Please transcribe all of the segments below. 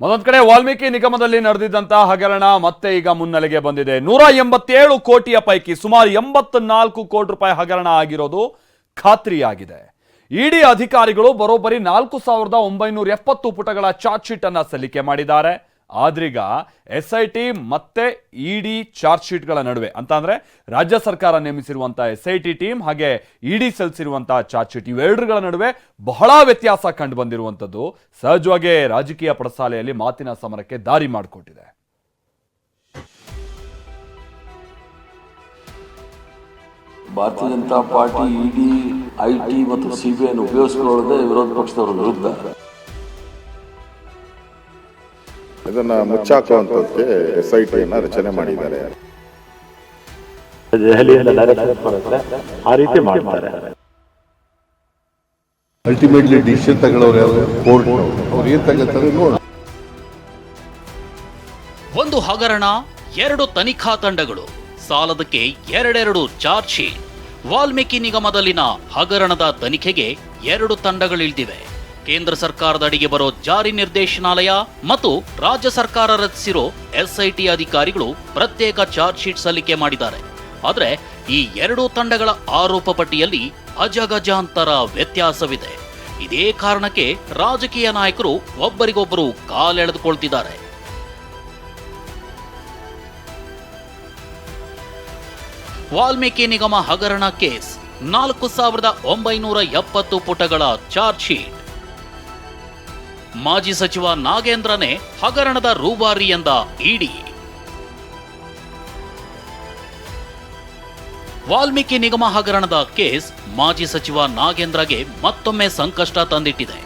ಮತ್ತೊಂದ್ ಕಡೆ ವಾಲ್ಮೀಕಿ ನಿಗಮದಲ್ಲಿ ನಡೆದಿದ್ದಂತಹ ಹಗರಣ ಮತ್ತೆ ಈಗ ಮುನ್ನೆಲೆಗೆ ಬಂದಿದೆ. ನೂರ ಎಂಬತ್ತೇಳು ಕೋಟಿಯ ಪೈಕಿ ಸುಮಾರು ಎಂಬತ್ನಾಲ್ಕು ಕೋಟಿ ರೂಪಾಯಿ ಹಗರಣ ಆಗಿರೋದು ಖಾತ್ರಿಯಾಗಿದೆ. ಇಡಿ ಅಧಿಕಾರಿಗಳು ಬರೋಬ್ಬರಿ ನಾಲ್ಕು ಸಾವಿರದ ಒಂಬೈನೂರ ಎಪ್ಪತ್ತು ಪುಟಗಳ ಚಾರ್ಜ್ ಶೀಟ್ ಅನ್ನ ಸಲ್ಲಿಕೆ ಮಾಡಿದ್ದಾರೆ. ಆದ್ರೀಗ ಎಸ್ ಐ ಟಿ ಮತ್ತೆ ಇಡಿ ಚಾರ್ಜ್ ಶೀಟ್ಗಳ ನಡುವೆ. ಅಂತ ಅಂದ್ರೆ ರಾಜ್ಯ ಸರ್ಕಾರ ನೇಮಿಸಿರುವಂತಹ ಎಸ್ ಐ ಟಿ ಟೀಮ್ ಹಾಗೆ ಇಡಿ ಸಲ್ಲಿಸಿರುವಂತಹ ಚಾರ್ಜ್ ಶೀಟ್ ಇವೆರಡುಗಳ ನಡುವೆ ಬಹಳ ವ್ಯತ್ಯಾಸ ಕಂಡು ಬಂದಿರುವಂಥದ್ದು. ಸಹಜವಾಗಿ ರಾಜಕೀಯ ಪಡಸಾಲೆಯಲ್ಲಿ ಮಾತಿನ ಸಮರಕ್ಕೆ ದಾರಿ ಮಾಡಿಕೊಟ್ಟಿದೆ. Bharatiya Janata party, ED I T ಮತ್ತು ಸಿಬಿಐನ ಉಪಯೋಗಿಸಿಕೊಳ್ಳದೆ ವಿರೋಧ ಪಕ್ಷದವರ ವಿರುದ್ಧ. ಇದನ್ನ ಮುಚ್ಚಾಕುವಂಥದ್ದಕ್ಕೆ ಎಸ್ ಐ ಟಿ ರಚನೆ ಮಾಡಿದ್ದಾರೆ. ದೆಹಲಿಯಿಂದ ಡೈರೆಕ್ಷನ್ ಬರುತ್ತೆ ಆ ರೀತಿ ಮಾಡ್ತಾರೆ. ಅಲ್ಟಿಮೇಟ್ಲಿ ಡಿಸಿಷನ್ ತಗೊಳ್ಳೋರು ಯಾರು? ಕೋರ್ಟ್ ಅವ್ರು ಏನ್ ತಗೋತಾರೆ ನೋಡ ಒಂದು ಹಗರಣ ಎರಡು ತನಿಖಾ ತಂಡಗಳು ಸಾಲದಕ್ಕೆ ಎರಡೆರಡು ಚಾರ್ಜ್ ಶೀಟ್. ವಾಲ್ಮೀಕಿ ನಿಗಮದಲ್ಲಿನ ಹಗರಣದ ತನಿಖೆಗೆ ಎರಡು ತಂಡಗಳಿಳ್ದಿವೆ ಕೇಂದ್ರ ಸರ್ಕಾರದ ಅಡಿಗೆ ಬರೋ ಜಾರಿ ನಿರ್ದೇಶನಾಲಯ ಮತ್ತು ರಾಜ್ಯ ಸರ್ಕಾರ ರಚಿಸಿರೋ ಎಸ್ಐಟಿ ಅಧಿಕಾರಿಗಳು ಪ್ರತ್ಯೇಕ ಚಾರ್ಜ್ ಶೀಟ್ ಸಲ್ಲಿಕೆ ಮಾಡಿದ್ದಾರೆ. ಆದರೆ ಈ ಎರಡೂ ತಂಡಗಳ ಆರೋಪ ಪಟ್ಟಿಯಲ್ಲಿ ಅಜಗಜಾಂತರ ವ್ಯತ್ಯಾಸವಿದೆ. ಇದೇ ಕಾರಣಕ್ಕೆ ರಾಜಕೀಯ ನಾಯಕರು ಒಬ್ಬರಿಗೊಬ್ಬರು ಕಾಲೆಳೆದುಕೊಳ್ತಿದ್ದಾರೆ. ವಾಲ್ಮೀಕಿ ನಿಗಮ ಹಗರಣ ಕೇಸ್ ನಾಲ್ಕು ಸಾವಿರದ ಒಂಬೈನೂರ ಎಪ್ಪತ್ತು ಪುಟಗಳ ಚಾರ್ಜ್ ಮಾಜಿ ಸಚಿವ ನಾಗೇಂದ್ರನೇ ಹಗರಣದ ರೂಬಾರಿ ಎಂದ ಇಡಿ. ವಾಲ್ಮೀಕಿ ನಿಗಮ ಹಗರಣದ ಕೇಸ್ ಮಾಜಿ ಸಚಿವ ನಾಗೇಂದ್ರಗೆ ಮತ್ತೊಮ್ಮೆ ಸಂಕಷ್ಟ ತಂದಿಟ್ಟಿದೆ.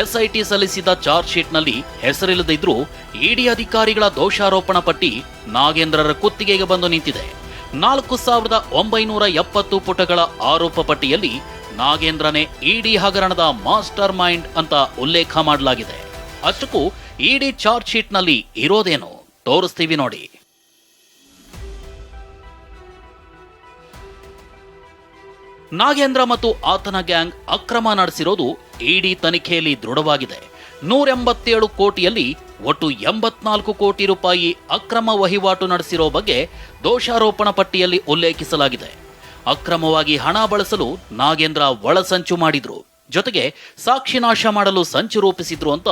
ಎಸ್ಐಟಿ ಸಲ್ಲಿಸಿದ ಚಾರ್ಜ್ ಶೀಟ್ನಲ್ಲಿ ಹೆಸರಿಲ್ಲದಿದ್ರೂ ಇಡಿ ಅಧಿಕಾರಿಗಳ ದೋಷಾರೋಪಣ ಪಟ್ಟಿ ನಾಗೇಂದ್ರರ ಕುತ್ತಿಗೆಗೆ ಬಂದು ನಿಂತಿದೆ. ನಾಲ್ಕು ಸಾವಿರದ ಒಂಬೈನೂರ ಎಪ್ಪತ್ತು ಪುಟಗಳ ಆರೋಪ ಪಟ್ಟಿಯಲ್ಲಿ ನಾಗೇಂದ್ರನೇ ಇಡಿ ಹಗರಣದ ಮಾಸ್ಟರ್ ಮೈಂಡ್ ಅಂತ ಉಲ್ಲೇಖ ಮಾಡಲಾಗಿದೆ. ಅಷ್ಟಕ್ಕೂ ಇಡಿ ಚಾರ್ಜ್ ಶೀಟ್ನಲ್ಲಿ ಇರೋದೇನು? ತೋರಿಸ್ತೀವಿ ನೋಡಿ. ನಾಗೇಂದ್ರ ಮತ್ತು ಆತನ ಗ್ಯಾಂಗ್ ಅಕ್ರಮ ನಡೆಸಿರೋದು ಇಡಿ ತನಿಖೆಯಲ್ಲಿ ದೃಢವಾಗಿದೆ. ನೂರೆಂಬತ್ತೇಳು ಕೋಟಿಯಲ್ಲಿ ಒಟ್ಟು ಎಂಬತ್ನಾಲ್ಕು ಕೋಟಿ ರೂಪಾಯಿ ಅಕ್ರಮ ವಹಿವಾಟು ನಡೆಸಿರೋ ಬಗ್ಗೆ ದೋಷಾರೋಪಣ ಪಟ್ಟಿಯಲ್ಲಿ ಉಲ್ಲೇಖಿಸಲಾಗಿದೆ. ಅಕ್ರಮವಾಗಿ ಹಣ ಬಳಸಲು ನಾಗೇಂದ್ರ ಒಳಸಂಚು ಮಾಡಿದ್ರು. ಜೊತೆಗೆ ಸಾಕ್ಷಿ ನಾಶ ಮಾಡಲು ಸಂಚು ರೂಪಿಸಿದ್ರು ಅಂತ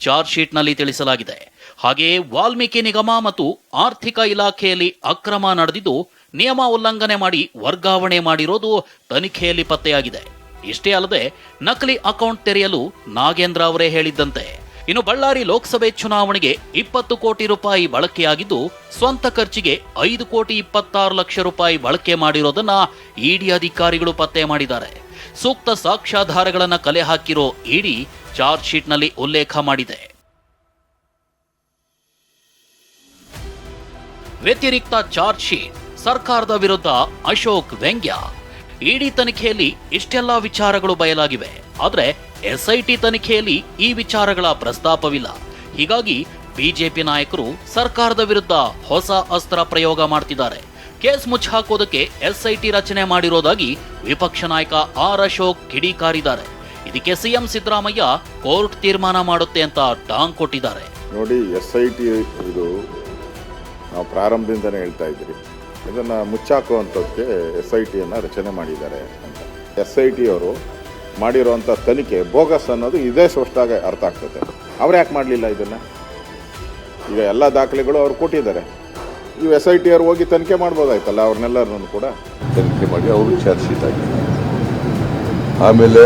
ಚಾರ್ಜ್ ಶೀಟ್ನಲ್ಲಿ ತಿಳಿಸಲಾಗಿದೆ. ಹಾಗೆಯೇ ವಾಲ್ಮೀಕಿ ನಿಗಮ ಮತ್ತು ಆರ್ಥಿಕ ಇಲಾಖೆಯಲ್ಲಿ ಅಕ್ರಮ ನಡೆದಿದ್ದು ನಿಯಮ ಉಲ್ಲಂಘನೆ ಮಾಡಿ ವರ್ಗಾವಣೆ ಮಾಡಿರೋದು ತನಿಖೆಯಲ್ಲಿ ಪತ್ತೆಯಾಗಿದೆ. ಇಷ್ಟೇ ಅಲ್ಲದೆ ನಕಲಿ ಅಕೌಂಟ್ ತೆರೆಯಲು ನಾಗೇಂದ್ರ ಅವರೇ ಹೇಳಿದ್ದಂತೆ. ಇನ್ನು ಬಳ್ಳಾರಿ ಲೋಕಸಭೆ ಚುನಾವಣೆಗೆ ಇಪ್ಪತ್ತು ಕೋಟಿ ರೂಪಾಯಿ ಬಳಕೆಯಾಗಿದ್ದು, ಸ್ವಂತ ಖರ್ಚಿಗೆ ಐದು ಕೋಟಿ ಇಪ್ಪತ್ತಾರು ಲಕ್ಷ ರೂಪಾಯಿ ಬಳಕೆ ಮಾಡಿರೋದನ್ನ ಇಡಿ ಅಧಿಕಾರಿಗಳು ಪತ್ತೆ ಮಾಡಿದ್ದಾರೆ. ಸೂಕ್ತ ಸಾಕ್ಷ್ಯಾಧಾರಗಳನ್ನು ಕಲೆ ಹಾಕಿರೋ ಇಡಿ ಚಾರ್ಜ್ ಶೀಟ್ನಲ್ಲಿ ಉಲ್ಲೇಖ ಮಾಡಿದೆ. ವ್ಯತಿರಿಕ್ತ ಚಾರ್ಜ್ ಶೀಟ್, ಸರ್ಕಾರದ ವಿರುದ್ಧ ಅಶೋಕ್ ವ್ಯಂಗ್ಯ. ಇಡಿ ತನಿಖೆಯಲ್ಲಿ ಇಷ್ಟೆಲ್ಲ ವಿಚಾರಗಳು ಬಯಲಾಗಿವೆ. ಆದರೆ ಎಸ್ಐಟಿ ತನಿಖೆಯಲ್ಲಿ ಈ ವಿಚಾರಗಳ ಪ್ರಸ್ತಾಪವಿಲ್ಲ. ಹೀಗಾಗಿ ಬಿಜೆಪಿ ನಾಯಕರು ಸರ್ಕಾರದ ವಿರುದ್ಧ ಹೊಸ ಅಸ್ತ್ರ ಪ್ರಯೋಗ ಮಾಡ್ತಿದ್ದಾರೆ. ಕೇಸ್ ಮುಚ್ಚಾಕೋದಕ್ಕೆ ಎಸ್ಐಟಿ ರಚನೆ ಮಾಡಿರೋದಾಗಿ ವಿಪಕ್ಷ ನಾಯಕ ಆರ್ ಅಶೋಕ್ ಕಿಡಿಕಾರಿದ್ದಾರೆ. ಇದಕ್ಕೆ ಸಿಎಂ ಸಿದ್ದರಾಮಯ್ಯ ಕೋರ್ಟ್ ತೀರ್ಮಾನ ಮಾಡುತ್ತೆ ಅಂತ ಟಾಂಗ್ ಕೊಟ್ಟಿದ್ದಾರೆ. ನೋಡಿ ಎಸ್ ಐ ಟಿ ಇದು ನಾವು ಪ್ರಾರಂಭದಿಂದನೇ ಹೇಳ್ತಾ ಇದ್ರಿ ಇದನ್ನು ಮುಚ್ಚಾಕುವಂಥದ್ದಕ್ಕೆ ಎಸ್ ಐ ಟಿಯನ್ನು ರಚನೆ ಮಾಡಿದ್ದಾರೆ ಅಂತ. ಎಸ್ ಐ ಮಾಡಿರುವಂಥ ತನಿಖೆ ಬೋಗಸ್ ಅನ್ನೋದು ಇದೇ ಸ್ಪಷ್ಟವಾಗಿ ಅರ್ಥ ಆಗ್ತದೆ. ಅವ್ರು ಯಾಕೆ ಮಾಡಲಿಲ್ಲ ಇದನ್ನು? ಈಗ ಎಲ್ಲ ದಾಖಲೆಗಳು ಅವ್ರು ಕೊಟ್ಟಿದ್ದಾರೆ. ಇವು ಎಸ್ ಐ ಟಿ ಅವ್ರು ಹೋಗಿ ತನಿಖೆ ಮಾಡ್ಬೋದಾಯ್ತಲ್ಲ ಅವ್ರನ್ನೆಲ್ಲರನ್ನು ಕೂಡ? ತನಿಖೆ ಮಾಡಿ ಅವರು ಚಾರ್ಜ್ ಶೀಟ್ ಹಾಕಿದ್ದಾರೆ ಆಮೇಲೆ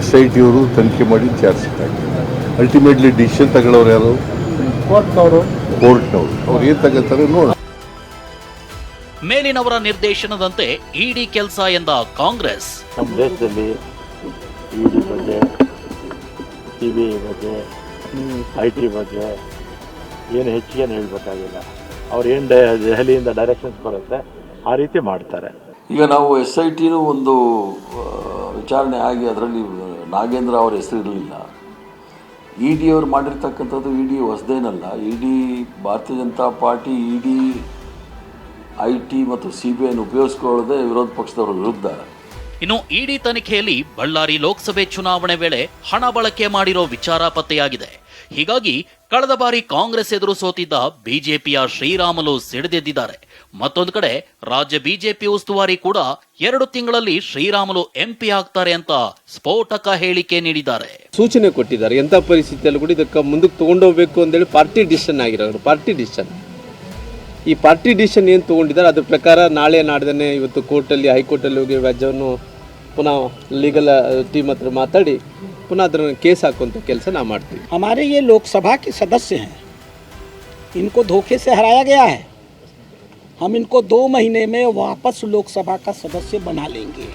ಎಸ್ ಐ ಟಿ ಅವರು ತನಿಖೆ ಮಾಡಿ ಚಾರ್ಜ್ ಆಗಿ ಹಾಕಿದ್ದಾರೆ ಅಲ್ಟಿಮೇಟ್ಲಿ ಡಿಸಿಷನ್ ತಗೊಳ್ಳೋರು ಯಾರು? ಕೋರ್ಟ್ನವರು. ಕೋರ್ಟ್ನವರು. ಅವ್ರು ಏನು ತಗೋತಾರೆ ನೋಡಿ ಮೇಲಿನವರ ನಿರ್ದೇಶನದಂತೆ ಇಡಿ ಕೆಲಸ ಎಂದ ಕಾಂಗ್ರೆಸ್. ನಮ್ಮ ದೇಶದಲ್ಲಿ ಇ ಡಿ ಬಗ್ಗೆ ಸಿ ಬಿ ಐ ಬಗ್ಗೆ ಐ ಟಿ ಬಗ್ಗೆ ಏನು ಹೆಚ್ಚಿಗೆ ಹೇಳ್ಬೇಕಾಗಿಲ್ಲ. ಅವ್ರು ಏನು ದೆಹಲಿಯಿಂದ ಡೈರೆಕ್ಷನ್ಸ್ ಬರುತ್ತೆ ಆ ರೀತಿ ಮಾಡ್ತಾರೆ. ಈಗ ನಾವು ಎಸ್ ಐ ಟಿನೂ ಒಂದು ವಿಚಾರಣೆ ಆಗಿ ಅದರಲ್ಲಿ ನಾಗೇಂದ್ರ ಅವರ ಹೆಸರಿರಲಿಲ್ಲ. ಇ ಡಿ ಅವರು ಮಾಡಿರ್ತಕ್ಕಂಥದ್ದು E D ಹೊಸದೇನಲ್ಲ E D Bharatiya Janata party E D I T ಮತ್ತು ಸಿ ಬಿ ಐನ ಉಪಯೋಗಿಸ್ಕೊಳ್ಳೋದೇ ವಿರೋಧ ಪಕ್ಷದವರ ವಿರುದ್ಧ. ಇನ್ನು ಇಡಿ ತನಿಖೆಯಲ್ಲಿ ಬಳ್ಳಾರಿ ಲೋಕಸಭೆ ಚುನಾವಣೆ ವೇಳೆ ಹಣ ಬಳಕೆ ಮಾಡಿರೋ ವಿಚಾರ ಪತ್ತೆಯಾಗಿದೆ. ಹೀಗಾಗಿ ಕಳೆದ ಬಾರಿ ಕಾಂಗ್ರೆಸ್ ಎದುರು ಸೋತಿದ್ದ ಬಿಜೆಪಿಯ ಶ್ರೀರಾಮಲು ಸಿಡಿದೆದ್ದಿದ್ದಾರೆ. ಮತ್ತೊಂದು ಕಡೆ ರಾಜ್ಯ ಬಿಜೆಪಿ ಉಸ್ತುವಾರಿ ಕೂಡ ಎರಡು ತಿಂಗಳಲ್ಲಿ ಶ್ರೀರಾಮಲು ಎಂಪಿ ಆಗ್ತಾರೆ ಅಂತ ಸ್ಫೋಟಕ ಹೇಳಿಕೆ ನೀಡಿದ್ದಾರೆ. ಸೂಚನೆ ಕೊಟ್ಟಿದ್ದಾರೆ. ಎಂಥ ಪರಿಸ್ಥಿತಿಯಲ್ಲಿ ಕೂಡ ಇದಕ್ಕೆ ಮುಂದಕ್ಕೆ ತೊಗೊಂಡೋಗ್ಬೇಕು ಅಂತೇಳಿ ಪಾರ್ಟಿ ಡಿಸಿಷನ್ ಆಗಿರೋರು, ಪಾರ್ಟಿ ಡಿಸಿಷನ್. ಈ ಪಾರ್ಟಿ ಡಿಸಿಷನ್ ಏನು ತಗೊಂಡಿದ್ದಾರೆ, ಅದ್ರ ಪ್ರಕಾರ ನಾಳೆ ನಾಡ್ದೇ ಇವತ್ತು ಕೋರ್ಟಲ್ಲಿ, ಹೈಕೋರ್ಟಲ್ಲಿ ಹೋಗಿ ವ್ಯಾಜ್ಯವನ್ನು ಪುನಃ ಲೀಗಲ್ ಟೀಮ್ ಹತ್ರ ಮಾತಾಡಿ ಪುನಃ ಅದರ ಕೇಸ್ ಹಾಕುವಂಥ ಕೆಲಸ ನಾವು ಮಾಡ್ತೀವಿ हमारे ये लोकसभा के सदस्य हैं इनको धोखे से हराया गया है हम इनको दो महीने में वापस लोकसभा का सदस्य बना लेंगे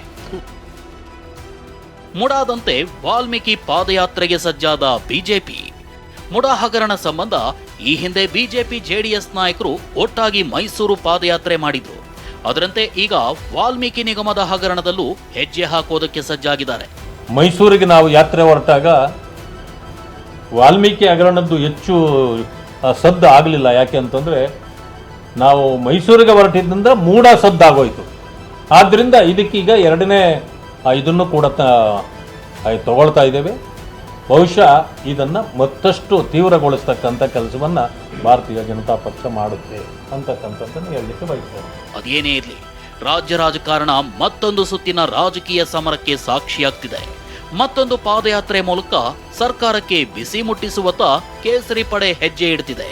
ಮುಡಾದಂತೆ ವಾಲ್ಮೀಕಿ ಪಾದಯಾತ್ರೆಗೆ ಸಜ್ಜಾದ ಬಿಜೆಪಿ ಮುಡಾ ಹಗರಣ ಸಂಬಂಧ ಈ ಹಿಂದೆ ಬಿಜೆಪಿ ಜೆಡಿಎಸ್ ನಾಯಕರು ಒಟ್ಟಾಗಿ ಮೈಸೂರು ಪಾದಯಾತ್ರೆ ಮಾಡಿದ್ರು ಅದರಂತೆ ಈಗ ವಾಲ್ಮೀಕಿ ನಿಗಮದ ಹಗರಣದಲ್ಲೂ ಹೆಜ್ಜೆ ಹಾಕೋದಕ್ಕೆ ಸಜ್ಜಾಗಿದ್ದಾರೆ. ಮೈಸೂರಿಗೆ ನಾವು ಯಾತ್ರೆ ಹೊರಟಾಗ ವಾಲ್ಮೀಕಿ ಹಗರಣದ್ದು ಹೆಚ್ಚು ಸದ್ದು ಆಗಲಿಲ್ಲ. ಯಾಕೆ ಅಂತಂದರೆ ನಾವು ಮೈಸೂರಿಗೆ ಹೊರಟಿದ್ದರಿಂದ ಮೂಡ ಸದ್ದಾಗೋಯಿತು. ಆದ್ದರಿಂದ ಇದಕ್ಕೀಗ ಎರಡನೇ ಇದನ್ನು ಕೂಡ ತಗೊಳ್ತಾ ಇದ್ದೇವೆ. ಬಹುಶಃ ಇದನ್ನು ಮತ್ತಷ್ಟು ತೀವ್ರಗೊಳಿಸ್ತಕ್ಕಂಥ ಕೆಲಸವನ್ನು ಭಾರತೀಯ ಜನತಾ ಪಕ್ಷ ಮಾಡುತ್ತೆ ಅಂತಕ್ಕಂಥದ್ದನ್ನು ಹೇಳಲಿಕ್ಕೆ ಬಯಸ್ತೇನೆ. ಅದೇನೇ ಇರಲಿ, ರಾಜ್ಯ ರಾಜಕಾರಣ ಮತ್ತೊಂದು ಸುತ್ತಿನ ರಾಜಕೀಯ ಸಮರಕ್ಕೆ ಸಾಕ್ಷಿಯಾಗ್ತಿದೆ. ಮತ್ತೊಂದು ಪಾದಯಾತ್ರೆ ಮೂಲಕ ಸರ್ಕಾರಕ್ಕೆ ಬಿಸಿ ಮುಟ್ಟಿಸುವತ್ತ ಕೇಸರಿ ಪಡೆ ಹೆಜ್ಜೆ ಇಡ್ತಿದೆ.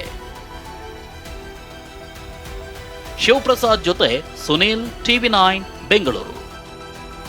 ಶಿವಪ್ರಸಾದ್ ಜೊತೆ ಸುನೀಲ್, ಟಿವಿ ನೈನ್, ಬೆಂಗಳೂರು.